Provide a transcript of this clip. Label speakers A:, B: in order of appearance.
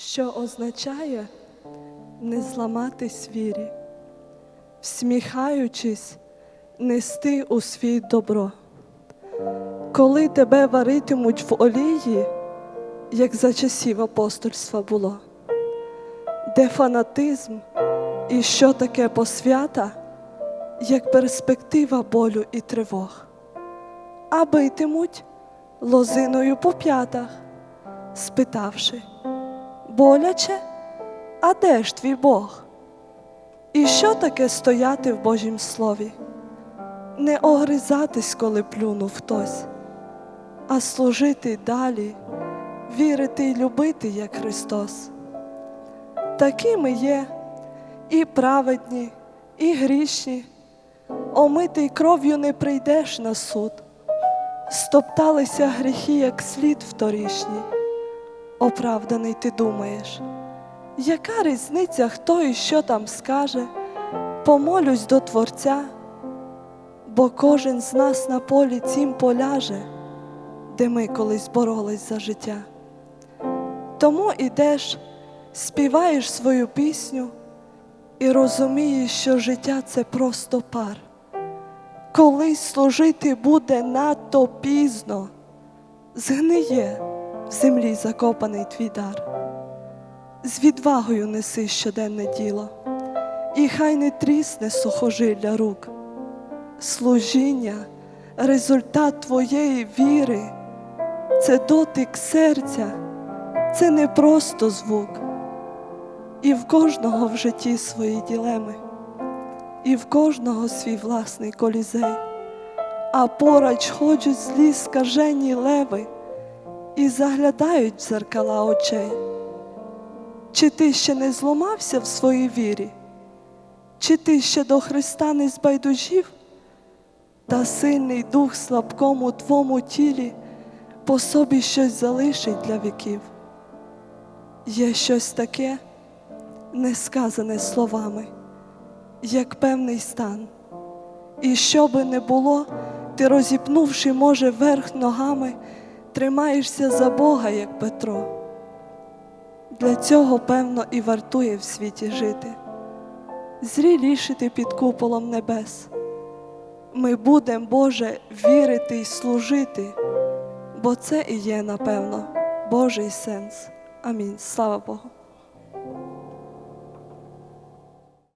A: що означає не зламатись вірі, всміхаючись, нести у світ добро. Коли тебе варитимуть в олії, як за часів апостольства було, де фанатизм і що таке посвята, як перспектива болю і тривог, а битимуть лозиною по п'ятах, спитавши, боляче, а де ж твій Бог? І що таке стояти в Божім Слові? Не огризатись, коли плюнув хтось, а служити далі, вірити й любити, як Христос. Такими є і праведні, і грішні, омитий кров'ю не прийдеш на суд, стопталися гріхи, як слід вторішній. Оправданий ти думаєш, яка різниця, хто і що там скаже, помолюсь до Творця, бо кожен з нас на полі цім поляже, де ми колись боролись за життя. Тому ідеш, співаєш свою пісню і розумієш, що життя це просто пар. Колись служити буде надто пізно, згниє в землі закопаний твій дар. З відвагою неси щоденне діло, і хай не трісне сухожилля рук. Служіння, результат твоєї віри, це дотик серця, це не просто звук. І в кожного в житті свої ділеми, і в кожного свій власний колізей, а поруч ходять злі скажені леви і заглядають в дзеркала очей. Чи ти ще не зламався в своїй вірі? Чи ти ще до Христа не збайдужів? Та сильний дух слабкому твому тілі по собі щось залишить для віків. Є щось таке, не сказане словами, як певний стан. І що би не було, ти розіпнувши, може, верх ногами, тримаєшся за Бога, як Петро. Для цього, певно, і вартує в світі жити, зрілішити під куполом небес. Ми будемо, Боже, вірити й служити, бо це і є, напевно, Божий сенс. Амінь. Слава Богу.